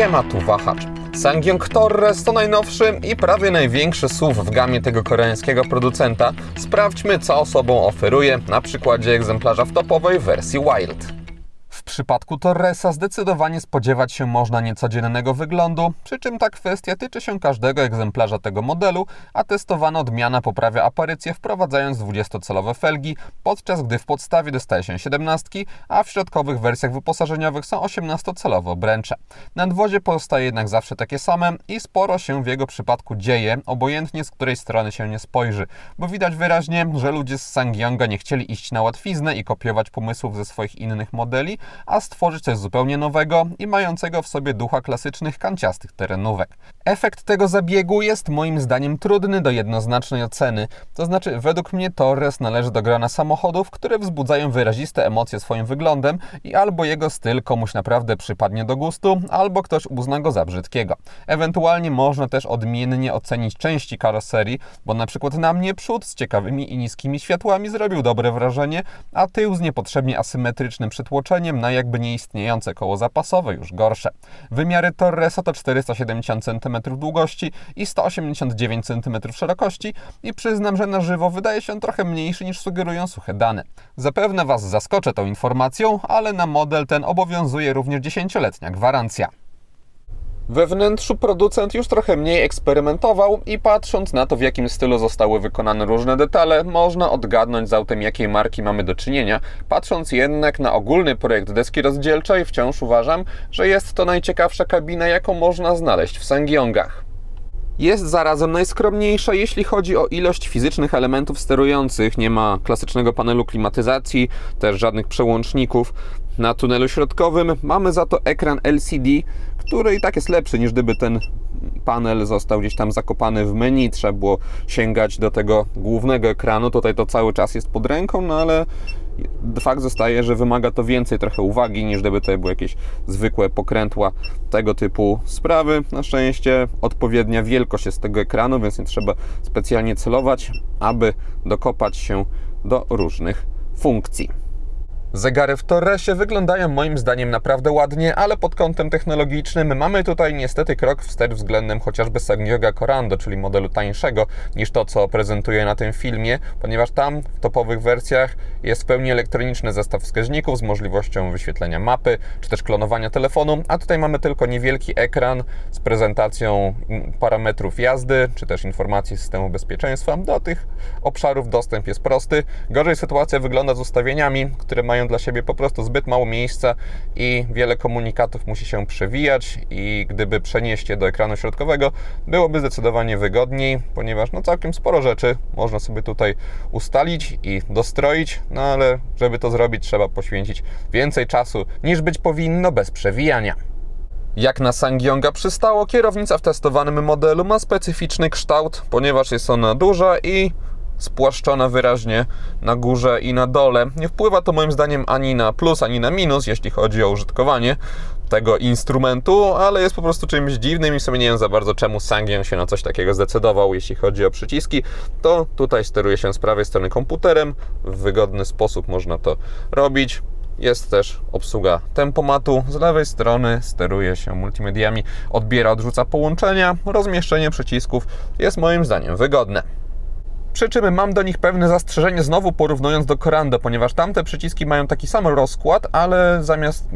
Siema, tu wahacz. Sangyong Torres to najnowszy i prawie największy SUV w gamie tego koreańskiego producenta. Sprawdźmy, co osobą oferuje na przykładzie egzemplarza w topowej wersji Wild. Przypadku Torresa zdecydowanie spodziewać się można niecodziennego wyglądu, przy czym ta kwestia tyczy się każdego egzemplarza tego modelu, a testowana odmiana poprawia aparycję wprowadzając 20-calowe felgi, podczas gdy w podstawie dostaje się 17, a w środkowych wersjach wyposażeniowych są 18-calowe obręcze. Nadwozie pozostaje jednak zawsze takie same i sporo się w jego przypadku dzieje, obojętnie z której strony się nie spojrzy, bo widać wyraźnie, że ludzie z Sangyonga nie chcieli iść na łatwiznę i kopiować pomysłów ze swoich innych modeli, a stworzyć coś zupełnie nowego i mającego w sobie ducha klasycznych kanciastych terenówek. Efekt tego zabiegu jest moim zdaniem trudny do jednoznacznej oceny, to znaczy według mnie Torres należy do grona samochodów, które wzbudzają wyraziste emocje swoim wyglądem i albo jego styl komuś naprawdę przypadnie do gustu, albo ktoś uzna go za brzydkiego. Ewentualnie można też odmiennie ocenić części karoserii, bo na przykład na mnie przód z ciekawymi i niskimi światłami zrobił dobre wrażenie, a tył z niepotrzebnie asymetrycznym przytłoczeniem na jakby nieistniejące koło zapasowe już gorsze. Wymiary Torresa to 470 cm długości i 189 cm szerokości i przyznam, że na żywo wydaje się trochę mniejszy niż sugerują suche dane. Zapewne Was zaskoczę tą informacją, ale na model ten obowiązuje również 10-letnia gwarancja. We wnętrzu producent już trochę mniej eksperymentował i patrząc na to, w jakim stylu zostały wykonane różne detale, można odgadnąć z autem, jakiej marki mamy do czynienia. Patrząc jednak na ogólny projekt deski rozdzielczej, wciąż uważam, że jest to najciekawsza kabina, jaką można znaleźć w Sangyongach. Jest zarazem najskromniejsza, jeśli chodzi o ilość fizycznych elementów sterujących. Nie ma klasycznego panelu klimatyzacji, też żadnych przełączników. Na tunelu środkowym mamy za to ekran LCD, który i tak jest lepszy niż gdyby ten panel został gdzieś tam zakopany w menu, trzeba było sięgać do tego głównego ekranu. Tutaj to cały czas jest pod ręką, no ale fakt zostaje, że wymaga to więcej trochę uwagi niż gdyby to były jakieś zwykłe pokrętła tego typu sprawy. Na szczęście odpowiednia wielkość jest tego ekranu, więc nie trzeba specjalnie celować, aby dokopać się do różnych funkcji. Zegary w Torresie wyglądają moim zdaniem naprawdę ładnie, ale pod kątem technologicznym mamy tutaj niestety krok wstecz względem chociażby Sanyoga Corando, czyli modelu tańszego niż to, co prezentuje na tym filmie, ponieważ tam w topowych wersjach jest w pełni elektroniczny zestaw wskaźników z możliwością wyświetlenia mapy, czy też klonowania telefonu, a tutaj mamy tylko niewielki ekran z prezentacją parametrów jazdy, czy też informacji systemu bezpieczeństwa. Do tych obszarów dostęp jest prosty. Gorzej sytuacja wygląda z ustawieniami, które mają dla siebie po prostu zbyt mało miejsca i wiele komunikatów musi się przewijać i gdyby przenieść je do ekranu środkowego, byłoby zdecydowanie wygodniej, ponieważ no całkiem sporo rzeczy można sobie tutaj ustalić i dostroić, no ale żeby to zrobić trzeba poświęcić więcej czasu niż być powinno bez przewijania. Jak na Sangyonga przystało, kierownica w testowanym modelu ma specyficzny kształt, ponieważ jest ona duża i spłaszczona wyraźnie na górze i na dole. Nie wpływa to moim zdaniem ani na plus, ani na minus, jeśli chodzi o użytkowanie tego instrumentu, ale jest po prostu czymś dziwnym i sobie nie wiem za bardzo czemu Sangyong się na coś takiego zdecydował, jeśli chodzi o przyciski. To tutaj steruje się z prawej strony komputerem, w wygodny sposób można to robić. Jest też obsługa tempomatu. Z lewej strony steruje się multimediami, odbiera, odrzuca połączenia. Rozmieszczenie przycisków jest moim zdaniem wygodne. Przy czym mam do nich pewne zastrzeżenie, znowu porównując do Corando, ponieważ tamte przyciski mają taki sam rozkład, ale zamiast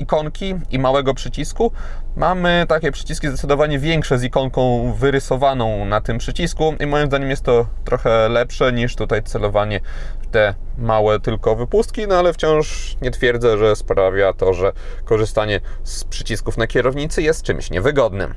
ikonki i małego przycisku mamy takie przyciski zdecydowanie większe z ikonką wyrysowaną na tym przycisku i moim zdaniem jest to trochę lepsze niż tutaj celowanie w te małe tylko wypustki, no ale wciąż nie twierdzę, że sprawia to, że korzystanie z przycisków na kierownicy jest czymś niewygodnym.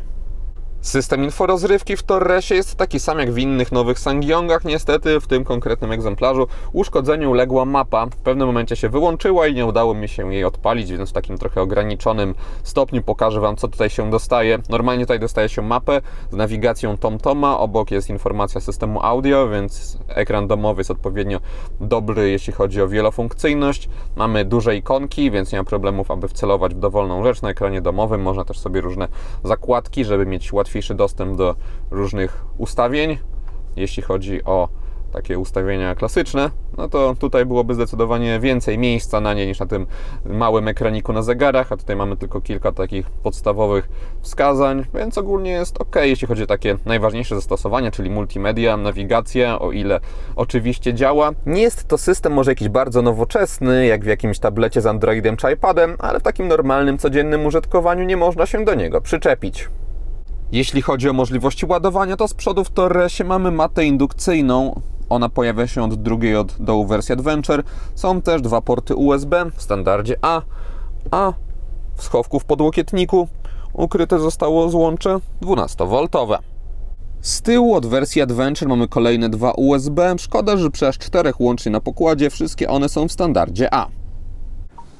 System inforozrywki w Torresie jest taki sam jak w innych nowych Sangyongach. Niestety w tym konkretnym egzemplarzu uszkodzeniu uległa mapa. W pewnym momencie się wyłączyła i nie udało mi się jej odpalić, więc w takim trochę ograniczonym stopniu pokażę Wam, co tutaj się dostaje. Normalnie tutaj dostaje się mapę z nawigacją TomToma. Obok jest informacja systemu audio, więc ekran domowy jest odpowiednio dobry, jeśli chodzi o wielofunkcyjność. Mamy duże ikonki, więc nie ma problemów, aby wcelować w dowolną rzecz na ekranie domowym. Można też sobie różne zakładki, żeby mieć łatwiej łatwiejszy dostęp do różnych ustawień, jeśli chodzi o takie ustawienia klasyczne, no to tutaj byłoby zdecydowanie więcej miejsca na nie niż na tym małym ekraniku na zegarach, a tutaj mamy tylko kilka takich podstawowych wskazań, więc ogólnie jest ok, jeśli chodzi o takie najważniejsze zastosowania, czyli multimedia, nawigacja, o ile oczywiście działa. Nie jest to system może jakiś bardzo nowoczesny, jak w jakimś tablecie z Androidem czy iPadem, ale w takim normalnym, codziennym użytkowaniu nie można się do niego przyczepić. Jeśli chodzi o możliwości ładowania, to z przodu w Torresie mamy matę indukcyjną. Ona pojawia się od drugiej od dołu wersji Adventure. Są też dwa porty USB w standardzie A, a w schowku w podłokietniku ukryte zostało złącze 12V. Z tyłu od wersji Adventure mamy kolejne dwa USB. Szkoda, że przy aż czterech łącznie na pokładzie wszystkie one są w standardzie A.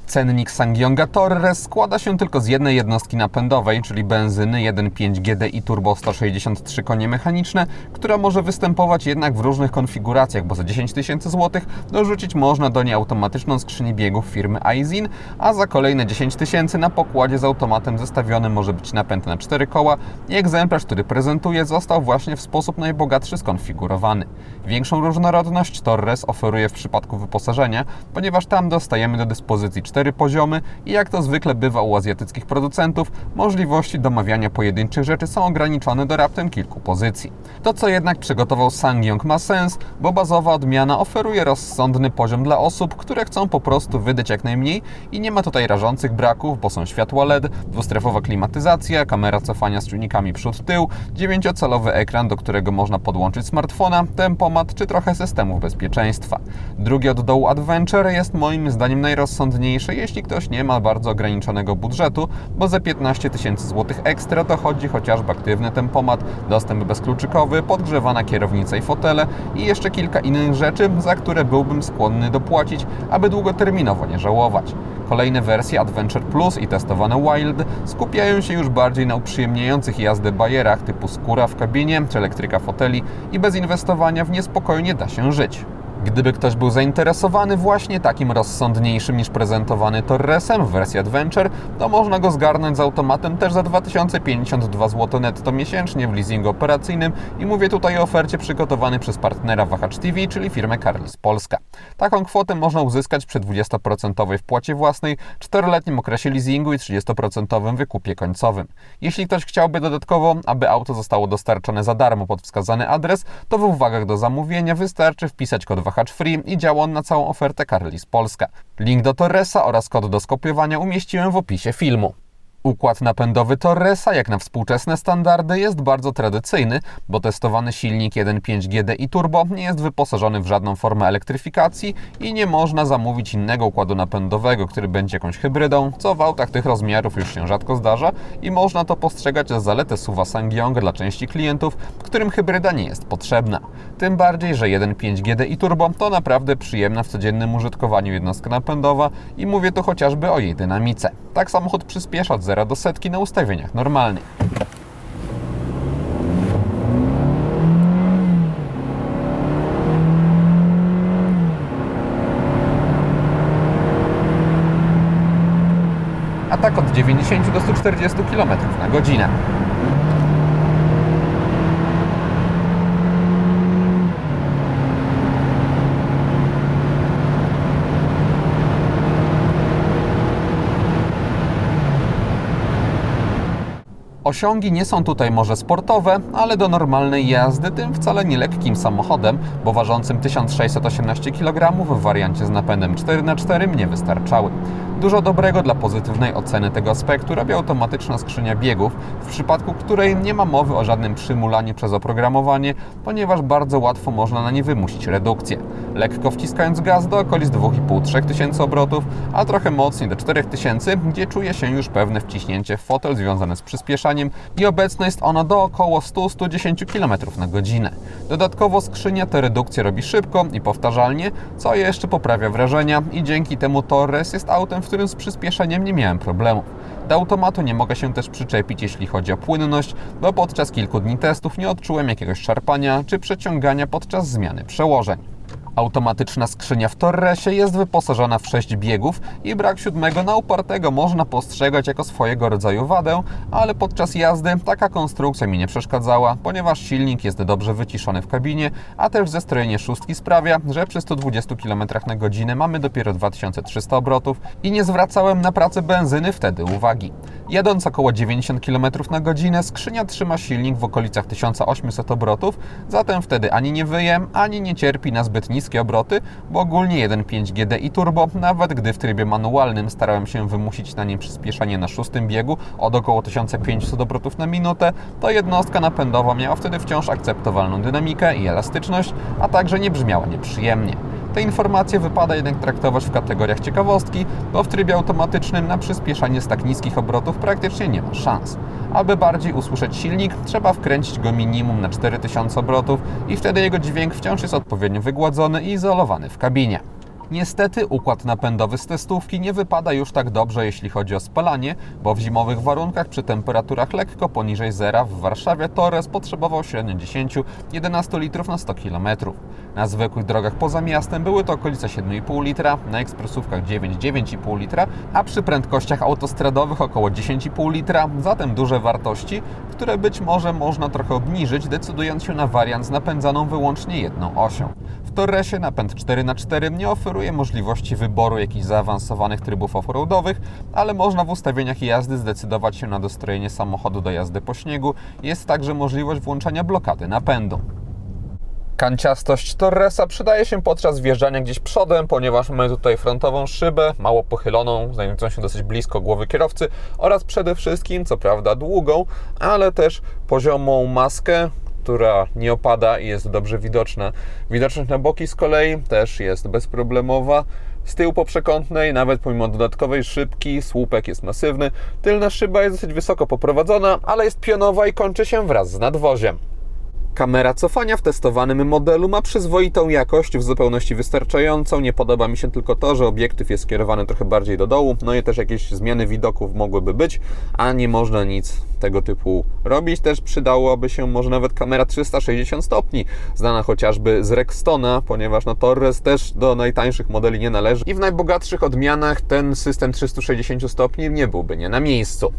Cennik Sangyonga Torres składa się tylko z jednej jednostki napędowej, czyli benzyny 1.5 GDI Turbo 163 konie mechaniczne, która może występować jednak w różnych konfiguracjach, bo za 10 tysięcy złotych dorzucić można do niej automatyczną skrzynię biegów firmy Aizin, a za kolejne 10 tysięcy na pokładzie z automatem zestawionym może być napęd na 4 koła i egzemplarz, który prezentuje, został właśnie w sposób najbogatszy skonfigurowany. Większą różnorodność Torres oferuje w przypadku wyposażenia, ponieważ tam dostajemy do dyspozycji 4 cztery poziomy i jak to zwykle bywa u azjatyckich producentów, możliwości domawiania pojedynczych rzeczy są ograniczone do raptem kilku pozycji. To co jednak przygotował Sangyong ma sens, bo bazowa odmiana oferuje rozsądny poziom dla osób, które chcą po prostu wydać jak najmniej i nie ma tutaj rażących braków, bo są światła LED, dwustrefowa klimatyzacja, kamera cofania z czujnikami przód-tył, 9-calowy ekran, do którego można podłączyć smartfona, tempomat czy trochę systemów bezpieczeństwa. Drugi od dołu Adventure jest moim zdaniem najrozsądniejszy jeśli ktoś nie ma bardzo ograniczonego budżetu, bo za 15 tysięcy złotych ekstra dochodzi chociażby aktywny tempomat, dostęp bezkluczykowy, podgrzewana kierownica i fotele i jeszcze kilka innych rzeczy, za które byłbym skłonny dopłacić, aby długoterminowo nie żałować. Kolejne wersje Adventure Plus i testowane Wild skupiają się już bardziej na uprzyjemniających jazdę bajerach typu skóra w kabinie czy elektryka foteli i bez inwestowania w niespokojnie da się żyć. Gdyby ktoś był zainteresowany właśnie takim rozsądniejszym niż prezentowany Torresem w wersji Adventure, to można go zgarnąć z automatem też za 2052 zł netto miesięcznie w leasingu operacyjnym i mówię tutaj o ofercie przygotowanej przez partnera Wahacz TV, czyli firmę Carlis Polska. Taką kwotę można uzyskać przy 20% wpłacie własnej, 4-letnim okresie leasingu i 30% wykupie końcowym. Jeśli ktoś chciałby dodatkowo, aby auto zostało dostarczone za darmo pod wskazany adres, to w uwagach do zamówienia wystarczy wpisać kod wahacz free i działa on na całą ofertę Carlis Polska. Link do Torresa oraz kod do skopiowania umieściłem w opisie filmu. Układ napędowy Torresa, jak na współczesne standardy, jest bardzo tradycyjny, bo testowany silnik 1.5 GDI Turbo nie jest wyposażony w żadną formę elektryfikacji i nie można zamówić innego układu napędowego, który będzie jakąś hybrydą, co w autach tych rozmiarów już się rzadko zdarza i można to postrzegać za zaletę suwa Sangyong dla części klientów, którym hybryda nie jest potrzebna. Tym bardziej, że 1.5 GDI Turbo to naprawdę przyjemna w codziennym użytkowaniu jednostka napędowa i mówię tu chociażby o jej dynamice. Tak samochód przyspiesza 0 do setki na ustawieniach normalnych. A tak od 90 do 140 km na godzinę. Osiągi nie są tutaj może sportowe, ale do normalnej jazdy tym wcale nie lekkim samochodem, bo ważącym 1618 kg w wariancie z napędem 4x4 mnie wystarczały. Dużo dobrego dla pozytywnej oceny tego aspektu robi automatyczna skrzynia biegów, w przypadku której nie ma mowy o żadnym przymulaniu przez oprogramowanie, ponieważ bardzo łatwo można na nie wymusić redukcję. Lekko wciskając gaz do okolic 2,5-3 tysięcy obrotów, a trochę mocniej do 4000, gdzie czuje się już pewne wciśnięcie w fotel związane z przyspieszaniem i obecne jest ono do około 100-110 km na godzinę. Dodatkowo skrzynia tę redukcję robi szybko i powtarzalnie, co jeszcze poprawia wrażenia i dzięki temu Torres jest autem, w którym z przyspieszeniem nie miałem problemów. Do automatu nie mogę się też przyczepić, jeśli chodzi o płynność, bo podczas kilku dni testów nie odczułem jakiegoś szarpania czy przeciągania podczas zmiany przełożeń. Automatyczna skrzynia w Torresie jest wyposażona w 6 biegów i brak siódmego na upartego można postrzegać jako swojego rodzaju wadę, ale podczas jazdy taka konstrukcja mi nie przeszkadzała, ponieważ silnik jest dobrze wyciszony w kabinie, a też zestrojenie szóstki sprawia, że przy 120 km na godzinę mamy dopiero 2300 obrotów i nie zwracałem na pracę benzyny wtedy uwagi. Jadąc około 90 km na godzinę, skrzynia trzyma silnik w okolicach 1800 obrotów, zatem wtedy ani nie wyjem, ani nie cierpi na zbyt niskie obroty, bo ogólnie 1.5 GD i turbo, nawet gdy w trybie manualnym starałem się wymusić na nim przyspieszenie na szóstym biegu od około 1500 obrotów na minutę, to jednostka napędowa miała wtedy wciąż akceptowalną dynamikę i elastyczność, a także nie brzmiała nieprzyjemnie. Te informacje wypada jednak traktować w kategoriach ciekawostki, bo w trybie automatycznym na przyspieszanie z tak niskich obrotów praktycznie nie ma szans. Aby bardziej usłyszeć silnik, trzeba wkręcić go minimum na 4000 obrotów i wtedy jego dźwięk wciąż jest odpowiednio wygładzony i izolowany w kabinie. Niestety układ napędowy z testówki nie wypada już tak dobrze, jeśli chodzi o spalanie, bo w zimowych warunkach przy temperaturach lekko poniżej zera w Warszawie Torres potrzebował średnio 10-11 litrów na 100 km. Na zwykłych drogach poza miastem były to okolice 7,5 litra, na ekspresówkach 9-9,5 litra, a przy prędkościach autostradowych około 10,5 litra, zatem duże wartości, które być może można trochę obniżyć, decydując się na wariant z napędzaną wyłącznie jedną osią. W Torresie napęd 4x4 nie oferuje możliwości wyboru jakichś zaawansowanych trybów offroadowych, ale można w ustawieniach jazdy zdecydować się na dostrojenie samochodu do jazdy po śniegu. Jest także możliwość włączania blokady napędu. Kanciastość Torresa przydaje się podczas wjeżdżania gdzieś przodem, ponieważ mamy tutaj frontową szybę, mało pochyloną, znajdującą się dosyć blisko głowy kierowcy oraz przede wszystkim, co prawda długą, ale też poziomą maskę, która nie opada i jest dobrze widoczna. Widoczność na boki z kolei też jest bezproblemowa. Z tyłu poprzekątnej, nawet pomimo dodatkowej szybki, słupek jest masywny. Tylna szyba jest dosyć wysoko poprowadzona, ale jest pionowa i kończy się wraz z nadwoziem. Kamera cofania w testowanym modelu ma przyzwoitą jakość, w zupełności wystarczającą. Nie podoba mi się tylko to, że obiektyw jest skierowany trochę bardziej do dołu, no i też jakieś zmiany widoków mogłyby być, a nie można nic tego typu robić. Też przydałoby się może nawet kamera 360 stopni, znana chociażby z Rextona, ponieważ no Torres też do najtańszych modeli nie należy i w najbogatszych odmianach ten system 360 stopni nie byłby nie na miejscu.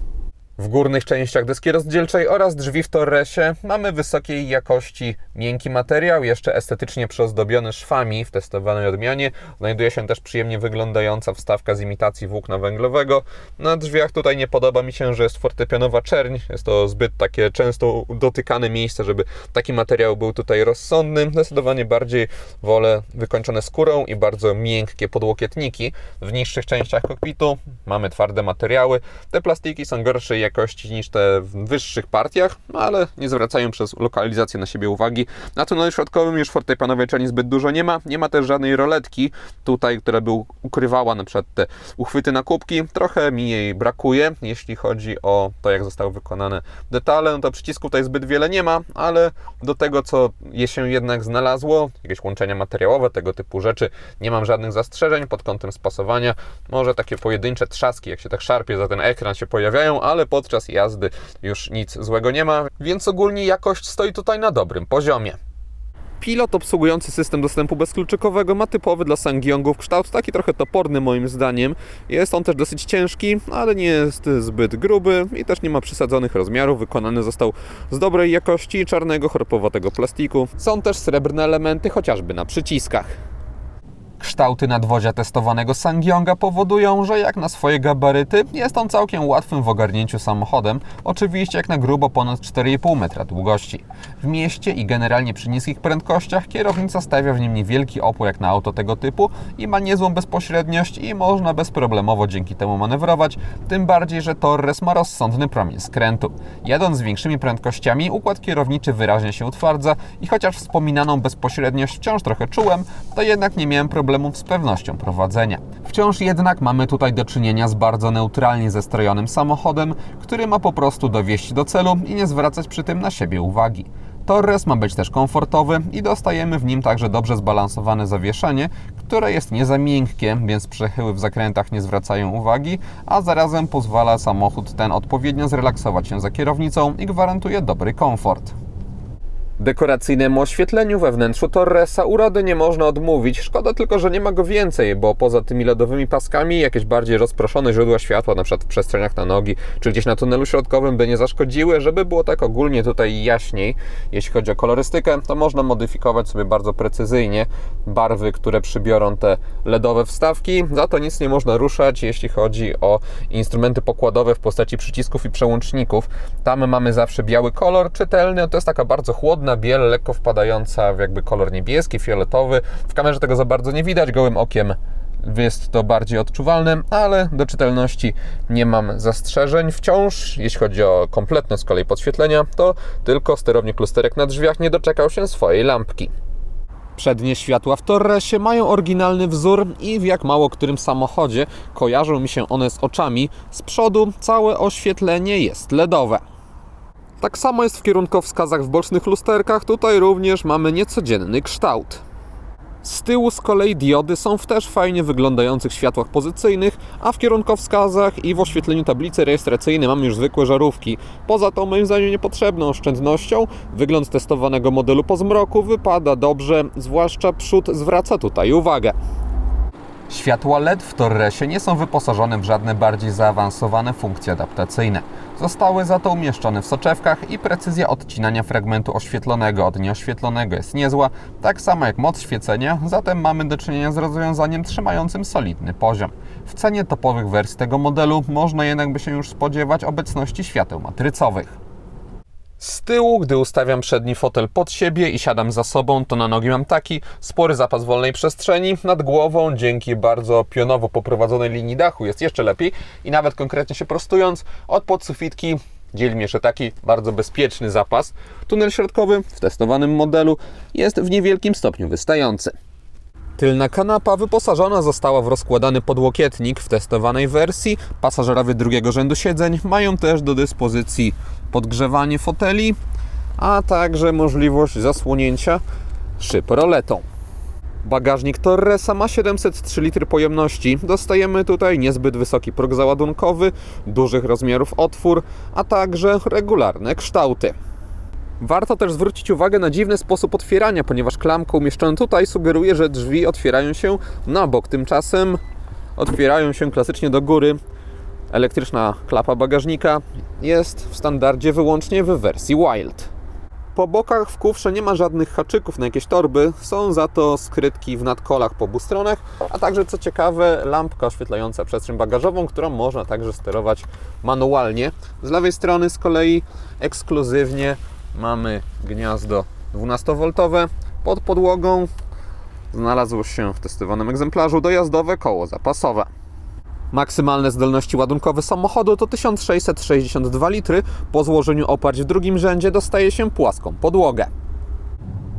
W górnych częściach deski rozdzielczej oraz drzwi w Torresie mamy wysokiej jakości miękki materiał, jeszcze estetycznie przyozdobiony szwami w testowanej odmianie. Znajduje się też przyjemnie wyglądająca wstawka z imitacji włókna węglowego. Na drzwiach tutaj nie podoba mi się, że jest fortepianowa czerń. Jest to zbyt takie często dotykane miejsce, żeby taki materiał był tutaj rozsądny. Zdecydowanie bardziej wolę wykończone skórą i bardzo miękkie podłokietniki. W niższych częściach kokpitu mamy twarde materiały. Te plastiki są gorszej jakości niż te w wyższych partiach, no ale nie zwracają przez lokalizację na siebie uwagi. Na tunelu środkowym już fortepianowej czerni zbyt dużo nie ma. Nie ma też żadnej roletki tutaj, która by ukrywała na przykład te uchwyty na kubki. Trochę mi jej brakuje, jeśli chodzi o to, jak zostały wykonane detale. No to przycisków tutaj zbyt wiele nie ma, ale do tego, co je się jednak znalazło, jakieś łączenia materiałowe, tego typu rzeczy, nie mam żadnych zastrzeżeń pod kątem spasowania. Może takie pojedyncze trzaski, jak się tak szarpie za ten ekran się pojawiają, ale podczas jazdy już nic złego nie ma, więc ogólnie jakość stoi tutaj na dobrym poziomie. Pilot obsługujący system dostępu bezkluczykowego ma typowy dla Sangyongów kształt taki trochę toporny moim zdaniem. Jest on też dosyć ciężki, ale nie jest zbyt gruby i też nie ma przesadzonych rozmiarów. Wykonany został z dobrej jakości czarnego, chropowatego plastiku. Są też srebrne elementy, chociażby na przyciskach. Kształty nadwozia testowanego Sangyonga powodują, że jak na swoje gabaryty jest on całkiem łatwym w ogarnięciu samochodem, oczywiście jak na grubo ponad 4,5 metra długości. W mieście i generalnie przy niskich prędkościach kierownica stawia w nim niewielki opór jak na auto tego typu i ma niezłą bezpośredniość i można bezproblemowo dzięki temu manewrować, tym bardziej, że Torres ma rozsądny promień skrętu. Jadąc z większymi prędkościami układ kierowniczy wyraźnie się utwardza i chociaż wspominaną bezpośredniość wciąż trochę czułem, to jednak nie miałem problemu problemów z pewnością prowadzenia. Wciąż jednak mamy tutaj do czynienia z bardzo neutralnie zestrojonym samochodem, który ma po prostu dowieść do celu i nie zwracać przy tym na siebie uwagi. Torres ma być też komfortowy i dostajemy w nim także dobrze zbalansowane zawieszenie, które jest nie za miękkie, więc przechyły w zakrętach nie zwracają uwagi, a zarazem pozwala samochód ten odpowiednio zrelaksować się za kierownicą i gwarantuje dobry komfort. Dekoracyjnemu oświetleniu we wnętrzu Torresa urody nie można odmówić. Szkoda tylko, że nie ma go więcej, bo poza tymi lodowymi paskami jakieś bardziej rozproszone źródła światła, na przykład w przestrzeniach na nogi, czy gdzieś na tunelu środkowym by nie zaszkodziły, żeby było tak ogólnie tutaj jaśniej. Jeśli chodzi o kolorystykę, to można modyfikować sobie bardzo precyzyjnie barwy, które przybiorą te LEDowe wstawki. Za to nic nie można ruszać, jeśli chodzi o instrumenty pokładowe w postaci przycisków i przełączników. Tam mamy zawsze biały kolor, czytelny, to jest taka bardzo chłodna biel, lekko wpadająca w jakby kolor niebieski, fioletowy. W kamerze tego za bardzo nie widać, gołym okiem jest to bardziej odczuwalne, ale do czytelności nie mam zastrzeżeń. Wciąż, jeśli chodzi o kompletność z kolei podświetlenia, to tylko sterownik lusterek na drzwiach nie doczekał się swojej lampki. Przednie światła w Torresie mają oryginalny wzór i w jak mało którym samochodzie kojarzą mi się one z oczami. Z przodu całe oświetlenie jest LEDowe. Tak samo jest w kierunkowskazach w bocznych lusterkach, tutaj również mamy niecodzienny kształt. Z tyłu z kolei diody są w też fajnie wyglądających światłach pozycyjnych, a w kierunkowskazach i w oświetleniu tablicy rejestracyjnej mamy już zwykłe żarówki. Poza tą moim zdaniem niepotrzebną oszczędnością, wygląd testowanego modelu po zmroku wypada dobrze, zwłaszcza przód zwraca tutaj uwagę. Światła LED w Torresie nie są wyposażone w żadne bardziej zaawansowane funkcje adaptacyjne. Zostały za to umieszczone w soczewkach i precyzja odcinania fragmentu oświetlonego od nieoświetlonego jest niezła, tak samo jak moc świecenia, zatem mamy do czynienia z rozwiązaniem trzymającym solidny poziom. W cenie topowych wersji tego modelu można jednak by się już spodziewać obecności świateł matrycowych. Z tyłu, gdy ustawiam przedni fotel pod siebie i siadam za sobą, to na nogi mam taki spory zapas wolnej przestrzeni. Nad głową, dzięki bardzo pionowo poprowadzonej linii dachu, jest jeszcze lepiej. I nawet konkretnie się prostując, od podsufitki dzieli mnie jeszcze taki bardzo bezpieczny zapas. Tunel środkowy w testowanym modelu jest w niewielkim stopniu wystający. Tylna kanapa wyposażona została w rozkładany podłokietnik w testowanej wersji. Pasażerowie drugiego rzędu siedzeń mają też do dyspozycji podgrzewanie foteli, a także możliwość zasłonięcia szyb roletą. Bagażnik Torresa ma 703 litry pojemności. Dostajemy tutaj niezbyt wysoki próg załadunkowy, dużych rozmiarów otwór, a także regularne kształty. Warto też zwrócić uwagę na dziwny sposób otwierania, ponieważ klamka umieszczona tutaj sugeruje, że drzwi otwierają się na bok. Tymczasem otwierają się klasycznie do góry. Elektryczna klapa bagażnika jest w standardzie wyłącznie w wersji Wild. Po bokach w kufrze nie ma żadnych haczyków na jakieś torby, są za to skrytki w nadkolach po obu stronach, a także co ciekawe lampka oświetlająca przestrzeń bagażową, którą można także sterować manualnie. Z lewej strony z kolei ekskluzywnie mamy gniazdo 12V. Pod podłogą znalazło się w testowanym egzemplarzu dojazdowe koło zapasowe. Maksymalne zdolności ładunkowe samochodu to 1662 litry. Po złożeniu oparć w drugim rzędzie dostaje się płaską podłogę.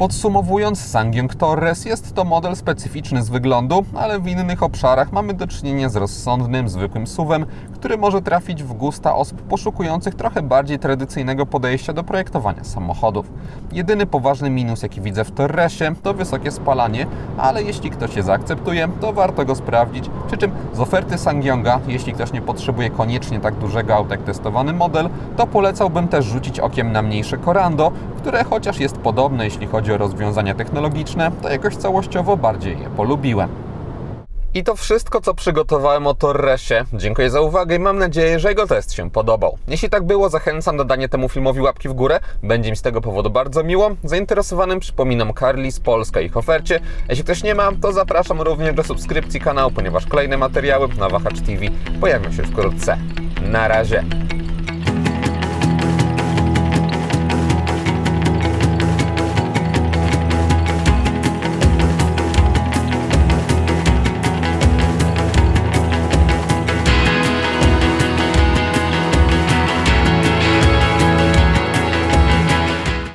Podsumowując, Sangyong Torres jest to model specyficzny z wyglądu, ale w innych obszarach mamy do czynienia z rozsądnym, zwykłym SUVem, który może trafić w gusta osób poszukujących trochę bardziej tradycyjnego podejścia do projektowania samochodów. Jedyny poważny minus, jaki widzę w Torresie, to wysokie spalanie, ale jeśli ktoś je zaakceptuje, to warto go sprawdzić. Przy czym z oferty Sangyonga, jeśli ktoś nie potrzebuje koniecznie tak dużego auta jak testowany model, to polecałbym też rzucić okiem na mniejsze Corando, które chociaż jest podobne, jeśli o rozwiązania technologiczne, to jakoś całościowo bardziej je polubiłem. I to wszystko, co przygotowałem o Torresie. Dziękuję za uwagę i mam nadzieję, że jego test się podobał. Jeśli tak było, zachęcam do dania temu filmowi łapki w górę. Będzie mi z tego powodu bardzo miło. Zainteresowanym przypominam Carly z Polska i ich ofercie. Jeśli ktoś nie ma, to zapraszam również do subskrypcji kanału, ponieważ kolejne materiały na Wahacz TV pojawią się wkrótce. Na razie.